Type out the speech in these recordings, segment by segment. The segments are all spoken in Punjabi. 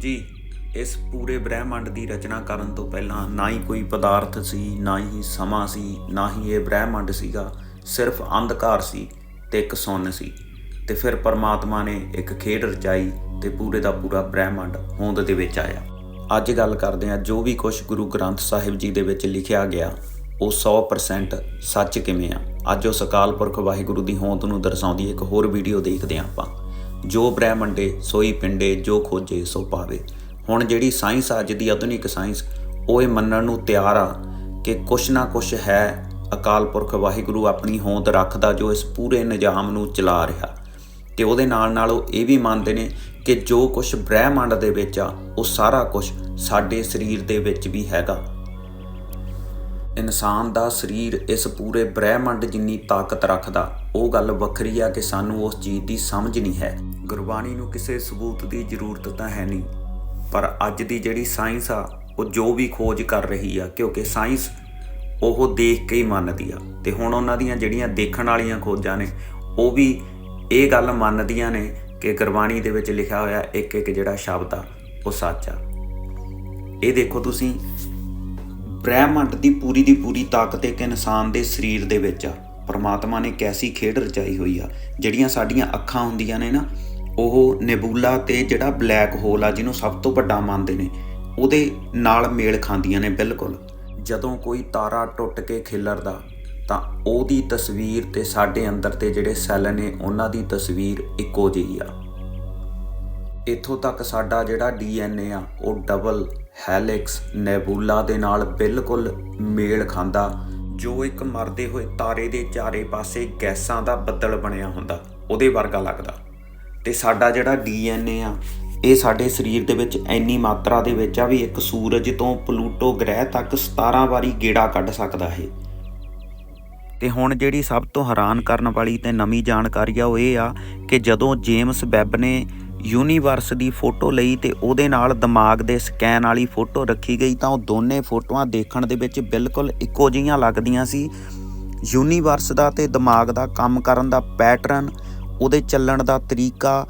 ਜੀ, ਇਸ ਪੂਰੇ ਬ੍ਰਹਿਮੰਡ ਦੀ ਰਚਨਾ ਕਰਨ ਤੋਂ ਪਹਿਲਾਂ ਨਾ ਹੀ ਕੋਈ ਪਦਾਰਥ ਸੀ, ਨਾ ਹੀ ਸਮਾਂ ਸੀ, ਨਾ ਹੀ ਇਹ ਬ੍ਰਹਿਮੰਡ ਸੀਗਾ। ਸਿਰਫ ਅੰਧਕਾਰ ਸੀ ਤੇ ਇੱਕ ਸੁੰਨ ਸੀ ਤੇ ਫਿਰ ਪਰਮਾਤਮਾ ਨੇ ਇੱਕ ਖੇਡ ਰਚਾਈ ਤੇ ਪੂਰੇ ਦਾ ਪੂਰਾ ਬ੍ਰਹਿਮੰਡ ਹੋਂਦ ਦੇ ਵਿੱਚ ਆਇਆ। ਅੱਜ ਗੱਲ ਕਰਦੇ ਹਾਂ ਜੋ ਵੀ ਕੁਝ ਗੁਰੂ ਗ੍ਰੰਥ ਸਾਹਿਬ ਜੀ ਦੇ ਵਿੱਚ ਲਿਖਿਆ ਗਿਆ, ਉਹ 100% ਸੱਚ ਕਿਵੇਂ ਆ? ਅੱਜ ਉਹ ਸਕਾਲ ਪੁਰਖ ਵਾਹਿਗੁਰੂ ਦੀ ਹੋਂਦ ਨੂੰ ਦਰਸਾਉਂਦੀ ਇੱਕ ਹੋਰ ਵੀਡੀਓ ਦੇਖਦੇ ਹਾਂ ਆਪਾਂ। ਜੋ ਬ੍ਰਹਿਮੰਡੇ ਸੋਈ ਪਿੰਡੇ, ਜੋ ਖੋਜੇ ਸੋ ਪਾਵੇ। ਹੁਣ ਜਿਹੜੀ ਸਾਇੰਸ ਆ ਅੱਜ ਦੀ ਆਧੁਨਿਕ ਸਾਇੰਸ, ਉਹ ਇਹ ਮੰਨਣ ਨੂੰ ਤਿਆਰ ਆ ਕਿ ਕੁਛ ਨਾ ਕੁਛ ਹੈ, ਅਕਾਲ ਪੁਰਖ ਵਾਹਿਗੁਰੂ ਆਪਣੀ ਹੋਂਦ ਰੱਖਦਾ ਜੋ ਇਸ ਪੂਰੇ ਨਿਜ਼ਾਮ ਨੂੰ ਚਲਾ ਰਿਹਾ। ਤੇ ਉਹਦੇ ਨਾਲ ਨਾਲ ਉਹ ਇਹ ਵੀ ਮੰਨਦੇ ਨੇ ਕਿ ਜੋ ਕੁਛ ਬ੍ਰਹਿਮੰਡ ਦੇ ਵਿੱਚ ਆ, ਉਹ ਸਾਰਾ ਕੁਛ ਸਾਡੇ ਸਰੀਰ ਦੇ ਵਿੱਚ ਵੀ ਹੈਗਾ। ਇਨਸਾਨ ਦਾ ਸਰੀਰ ਇਸ ਪੂਰੇ ਬ੍ਰਹਿਮੰਡ ਜਿੰਨੀ ਤਾਕਤ ਰੱਖਦਾ, ਉਹ ਗੱਲ ਵੱਖਰੀ ਆ ਕਿ ਸਾਨੂੰ ਉਸ ਚੀਜ਼ ਦੀ ਸਮਝ ਨਹੀਂ ਹੈ। ਗੁਰਬਾਣੀ ਨੂੰ ਕਿਸੇ ਸਬੂਤ ਦੀ ਜ਼ਰੂਰਤ ਤਾਂ ਹੈ ਨਹੀਂ। ਪਰ ਅੱਜ ਦੀ ਜਿਹੜੀ ਸਾਇੰਸ ਆ, ਉਹ ਜੋ ਵੀ ਖੋਜ ਕਰ ਰਹੀ ਆ, ਕਿਉਂਕਿ ਸਾਇੰਸ ਉਹ ਦੇਖ ਕੇ ਹੀ ਮੰਨਦੀ ਆ। ਤੇ ਹੁਣ ਉਹਨਾਂ ਦੀਆਂ ਜਿਹੜੀਆਂ ਦੇਖਣ ਵਾਲੀਆਂ ਖੋਜਾਂ ਨੇ, ਉਹ ਵੀ ਇਹ ਗੱਲ ਮੰਨਦੀਆਂ ਨੇ ਕਿ ਗੁਰਬਾਣੀ ਦੇ ਵਿੱਚ ਲਿਖਿਆ ਹੋਇਆ ਇੱਕ ਇੱਕ ਜਿਹੜਾ ਸ਼ਬਦ ਆ, ਉਹ ਸੱਚ ਆ। ਇਹ ਦੇਖੋ ਤੁਸੀਂ, ਬ੍ਰਹਿਮੰਡ ਦੀ ਪੂਰੀ ਦੀ ਪੂਰੀ ਤਾਕਤ ਇੱਕ ਇਨਸਾਨ ਦੇ ਸਰੀਰ ਦੇ ਵਿੱਚ ਆ। ਪਰਮਾਤਮਾ ਨੇ ਕੈਸੀ ਖੇਡ ਰਚਾਈ ਹੋਈ ਆ, ਜਿਹੜੀਆਂ ਸਾਡੀਆਂ ਅੱਖਾਂ ਹੁੰਦੀਆਂ ਨੇ ਨਾ ਉਹ ਨੇਬੂਲਾ ਤੇ ਜਿਹੜਾ ਬਲੈਕ ਹੋਲ ਆ, ਜਿਹਨੂੰ ਸਭ ਤੋਂ ਵੱਡਾ ਮੰਨਦੇ ਨੇ, ਉਹਦੇ ਨਾਲ ਮੇਲ ਖਾਂਦੀਆਂ ਨੇ ਬਿਲਕੁਲ। ਜਦੋਂ ਕੋਈ ਤਾਰਾ ਟੁੱਟ ਕੇ ਖਿਲਰਦਾ, ਤਾਂ ਉਹਦੀ ਤਸਵੀਰ ਤੇ ਸਾਡੇ ਅੰਦਰ ਤੇ ਜਿਹੜੇ ਸੈੱਲ ਨੇ, ਉਹਨਾਂ ਦੀ ਤਸਵੀਰ ਇੱਕੋ ਜਿਹੀ ਆ। ਇੱਥੋਂ ਤੱਕ ਸਾਡਾ ਜਿਹੜਾ ਡੀਐਨਏ ਆ, ਉਹ ਡਬਲ ਹੈਲਿਕਸ ਨੈਬੂਲਾ ਦੇ ਨਾਲ ਬਿਲਕੁਲ ਮੇਲ ਖਾਂਦਾ, ਜੋ ਇੱਕ ਮਰਦੇ ਹੋਏ ਤਾਰੇ ਦੇ ਚਾਰੇ ਪਾਸੇ ਗੈਸਾਂ ਦਾ ਬੱਦਲ ਬਣਿਆ ਹੁੰਦਾ, ਉਹਦੇ ਵਰਗਾ ਲੱਗਦਾ। ਤੇ ਸਾਡਾ ਜਿਹੜਾ ਡੀਐਨਏ ਆ, ਇਹ ਸਾਡੇ ਸਰੀਰ ਦੇ ਵਿੱਚ ਇੰਨੀ ਮਾਤਰਾ ਦੇ ਵਿੱਚ ਆ ਵੀ ਇੱਕ ਸੂਰਜ ਤੋਂ ਪਲੂਟੋ ਗ੍ਰਹਿ ਤੱਕ 17 ਵਾਰੀ ਗੇੜਾ ਕੱਢ ਸਕਦਾ ਹੈ ਤੇ ਹੁਣ ਜਿਹੜੀ ਸਭ ਤੋਂ ਹੈਰਾਨ ਕਰਨ ਵਾਲੀ ਤੇ ਨਵੀਂ ਜਾਣਕਾਰੀ ਆ ਉਹ ਇਹ ਆ ਕਿ ਜਦੋਂ ਜੇਮਸ ਵੈਬ ਨੇ ਯੂਨੀਵਰਸ ਦੀ ਫੋਟੋ ਲਈ ਤੇ ਉਹਦੇ ਨਾਲ ਦਿਮਾਗ ਦੇ ਸਕੈਨ ਵਾਲੀ ਫੋਟੋ ਰੱਖੀ ਗਈ ਤਾਂ ਉਹ ਦੋਨੇ ਫੋਟੋਆਂ ਦੇਖਣ ਦੇ ਵਿੱਚ ਬਿਲਕੁਲ ਇੱਕੋ ਜਿਹੀਆਂ ਲੱਗਦੀਆਂ ਸੀ। ਯੂਨੀਵਰਸ ਦਾ ਤੇ ਦਿਮਾਗ ਦਾ ਕੰਮ ਕਰਨ ਦਾ ਪੈਟਰਨ ਉਹਦੇ ਚੱਲਣ ਦਾ ਤਰੀਕਾ,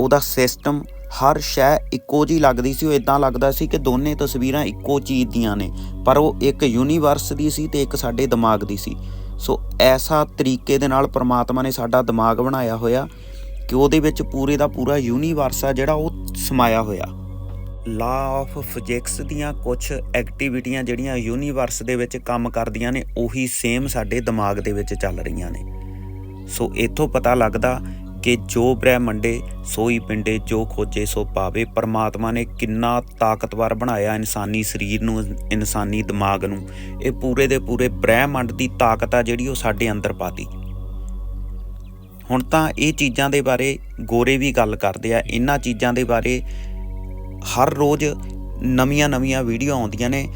ਉਹਦਾ ਸਿਸਟਮ ਹਰ ਸ਼ੈ ਇੱਕੋ ਜੀ ਲੱਗਦੀ ਸੀ, ਉਹ ਇਦਾਂ ਲੱਗਦਾ ਸੀ ਕਿ ਦੋਨੇ ਤਸਵੀਰਾਂ ਇੱਕੋ ਚੀਜ਼ ਦੀਆਂ ਨੇ, ਪਰ ਉਹ ਇੱਕ ਯੂਨੀਵਰਸ ਦੀ ਸੀ ਤੇ ਇੱਕ ਸਾਡੇ ਦਿਮਾਗ ਦੀ ਸੀ। ਸੋ ਐਸਾ ਤਰੀਕੇ ਦੇ ਨਾਲ ਪ੍ਰਮਾਤਮਾ ਨੇ ਸਾਡਾ ਦਿਮਾਗ ਬਣਾਇਆ ਹੋਇਆ ਕਿ ਉਹਦੇ ਵਿੱਚ ਪੂਰੇ ਦਾ ਪੂਰਾ ਯੂਨੀਵਰਸ ਆ ਜਿਹੜਾ ਉਹ ਸਮਾਇਆ ਹੋਇਆ। ਲਾ ਆਫ ਫਿਜ਼ਿਕਸ ਦੀਆਂ ਕੁਝ ਐਕਟੀਵਿਟੀਆਂ ਜਿਹੜੀਆਂ ਯੂਨੀਵਰਸ ਦੇ ਵਿੱਚ ਕੰਮ ਕਰਦੀਆਂ ਨੇ, ਉਹੀ ਸੇਮ ਸਾਡੇ ਦਿਮਾਗ ਦੇ ਵਿੱਚ ਚੱਲ ਰਹੀਆਂ ਨੇ। ਸੋ ਇਥੋਂ ਪਤਾ ਲੱਗਦਾ ਕਿ ਜੋ ਬ੍ਰਹਿਮੰਡੇ ਸੋਈ ਪਿੰਡੇ, ਜੋ ਖੋਜੇ, ਸੋ ਪਾਵੇ, ਪਰਮਾਤਮਾ ਨੇ ਕਿੰਨਾ ਤਾਕਤਵਰ ਬਣਾਇਆ ਇਨਸਾਨੀ ਸਰੀਰ ਨੂੰ, ਇਨਸਾਨੀ ਦਿਮਾਗ ਨੂੰ। ਇਹ ਪੂਰੇ ਦੇ ਪੂਰੇ ਬ੍ਰਹਿਮੰਡ ਦੀ ਤਾਕਤ ਆ ਜਿਹੜੀ ਉਹ ਸਾਡੇ ਅੰਦਰ ਪਾਤੀ। ਹੁਣ ਤਾਂ ਇਹ ਚੀਜ਼ਾਂ ਦੇ ਬਾਰੇ ਗੋਰੇ ਵੀ ਗੱਲ ਕਰਦੇ ਆ। ਇਹਨਾਂ ਚੀਜ਼ਾਂ ਦੇ ਬਾਰੇ ਹਰ ਰੋਜ਼ ਨਵੀਆਂ-ਨਵੀਆਂ ਵੀਡੀਓ ਆਉਂਦੀਆਂ ਨੇ।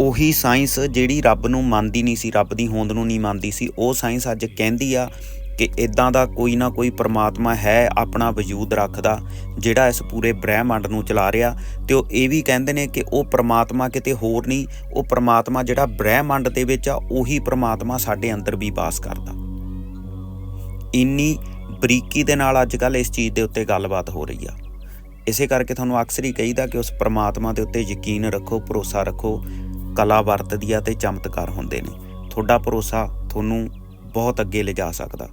ਉਹੀ ਸਾਇੰਸ ਜਿਹੜੀ ਰੱਬ ਨੂੰ ਮੰਨਦੀ ਨਹੀਂ ਸੀ, ਰੱਬ ਦੀ ਹੋਂਦ ਨੂੰ ਨਹੀਂ ਮੰਨਦੀ ਸੀ, ਉਹ ਸਾਇੰਸ ਅੱਜ ਕਹਿੰਦੀ ਆ ਕਿ ਇਦਾਂ ਦਾ ਕੋਈ ਨਾ ਕੋਈ ਪਰਮਾਤਮਾ ਹੈ ਆਪਣਾ ਵਜੂਦ ਰੱਖਦਾ, ਜਿਹੜਾ ਇਸ ਪੂਰੇ ਬ੍ਰਹਿਮੰਡ ਨੂੰ ਚਲਾ ਰਿਹਾ। ਤੇ ਉਹ ਇਹ ਵੀ ਕਹਿੰਦੇ ਨੇ ਕਿ ਉਹ ਪਰਮਾਤਮਾ ਕਿਤੇ ਹੋਰ ਨਹੀਂ, ਉਹ ਪਰਮਾਤਮਾ ਜਿਹੜਾ ਬ੍ਰਹਿਮੰਡ ਦੇ ਵਿੱਚ ਆ, ਉਹੀ ਪਰਮਾਤਮਾ ਸਾਡੇ ਅੰਦਰ ਵੀ ਵਾਸ ਕਰਦਾ। ਇੰਨੀ ਬਰੀਕੀ ਦੇ ਨਾਲ ਅੱਜ ਕੱਲ ਇਸ ਚੀਜ਼ ਦੇ ਉੱਤੇ ਗੱਲਬਾਤ ਹੋ ਰਹੀ ਆ। ਇਸੇ ਕਰਕੇ ਤੁਹਾਨੂੰ ਅਕਸਰ ਹੀ ਕਹੀਦਾ ਕਿ ਉਸ ਪਰਮਾਤਮਾ ਦੇ ਉੱਤੇ ਯਕੀਨ ਰੱਖੋ, ਭਰੋਸਾ ਰੱਖੋ। ਕਲਾ ਵਰਤਦੀ ਆ ਤੇ ਚਮਤਕਾਰ ਹੁੰਦੇ ਨੇ। ਤੁਹਾਡਾ ਭਰੋਸਾ ਤੁਹਾਨੂੰ ਬਹੁਤ ਅੱਗੇ ਲਿਜਾ ਸਕਦਾ।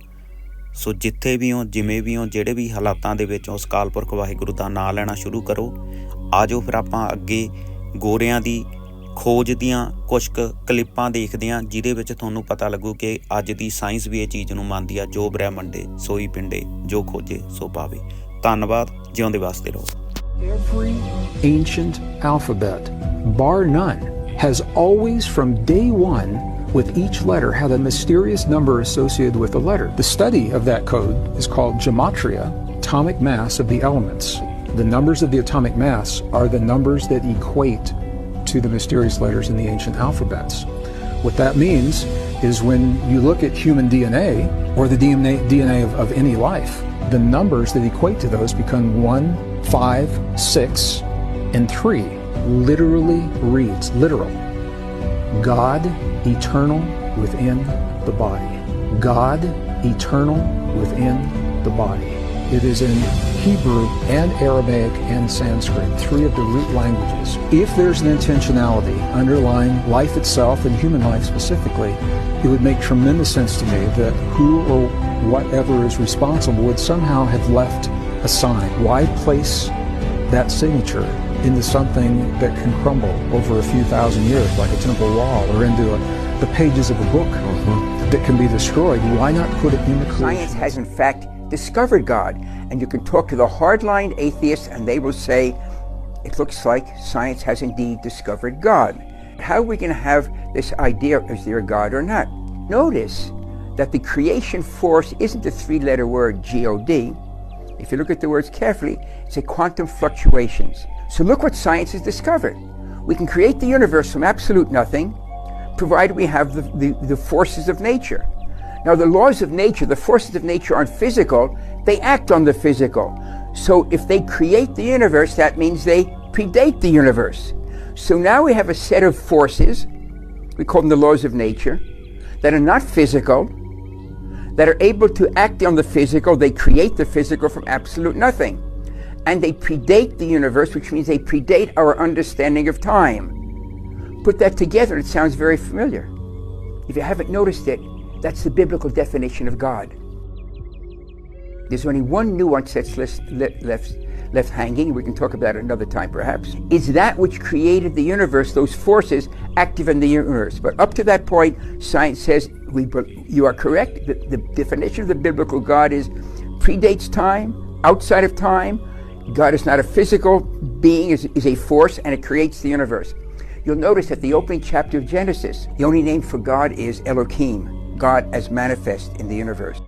ਸੋ ਜਿੱਥੇ ਵੀ ਹੋ ਜਿਵੇਂ ਵੀ ਹੋ ਜਿਹੜੇ ਵੀ ਹਾਲਾਤਾਂ ਦੇ ਵਿੱਚ ਉਸ ਕਾਲਪੁਰਖ ਵਾਹਿਗੁਰੂ ਦਾ ਨਾਮ ਲੈਣਾ ਸ਼ੁਰੂ ਕਰੋ। ਆਜੋ ਫਿਰ ਆਪਾਂ ਅੱਗੇ ਗੋਰਿਆਂ ਦੀ ਖੋਜ ਦੀਆਂ ਕੁਝ ਕੁ ਕਲਿੱਪਾਂ ਦੇਖਦੇ ਹਾਂ ਜਿਹਦੇ ਵਿੱਚ ਤੁਹਾਨੂੰ ਪਤਾ ਲੱਗੂ ਕਿ ਅੱਜ ਦੀ ਸਾਇੰਸ ਵੀ ਇਹ ਚੀਜ਼ ਨੂੰ ਮੰਨਦੀ ਆ ਜੋ ਬ੍ਰਹਿਮੰਡੇ ਸੋਈ ਪਿੰਡੇ ਜੋ ਖੋਜੇ ਸੋ ਪਾਵੇ। ਧੰਨਵਾਦ ਜਿਉਂਦੇ ਵਾਸਤੇ ਰਹੋ। Every ancient alphabet, bar none, has always from day one with each letter had a mysterious number associated with the letter. The study of that code is called gematria, atomic mass of the elements. The numbers of the atomic mass are the numbers that equate to the mysterious letters in the ancient alphabets. What that means is when you look at human DNA or the DNA, DNA of, of any life, the numbers that equate to those become 1, 5, 6, and 3. Literally reads, literal. God eternal within the body. God eternal within the body. It is in Hebrew and Aramaic and Sanskrit, three of the root languages. If there's an intentionality underlying life itself and human life specifically, it would make tremendous sense to me that who or whatever is responsible would somehow have left a sign. Why place that signature into something that can crumble over a few thousand years, like a temple wall, or into a, the pages of a book mm-hmm. that can be destroyed? Why not put it in the creation? Science has, in fact, discovered God. And you can talk to the hardline atheists, and they will say, it looks like science has indeed discovered God. How are we going to have this idea is there a God or not? Notice that the creation force isn't the three letter word, G O D. If you look at the words carefully, it's a quantum fluctuations. So look what science has discovered. We can create the universe from absolute nothing, provided we have the, the, the forces of nature. Now, the laws of nature, the forces of nature aren't physical, they act on the physical. So if they create the universe, that means they predate the universe. So now we have a set of forces, we call them the laws of nature, that are not physical, that are able to act on the physical, they create the physical from absolute nothing. And they predate the universe, which means they predate our understanding of time. Put that together, it sounds very familiar. If you haven't noticed it, that's the biblical definition of God. There's only one nuance that's left, left, left hanging, we can talk about it another time perhaps, is that which created the universe, those forces active in the universe. But up to that point, science says we, you are correct. The, the definition of the biblical God is predates time, outside of time. God is not a physical being, is, is a force, and it creates the universe. You'll notice that the opening chapter of Genesis, the only name for God is Elohim, God as manifest in the universe.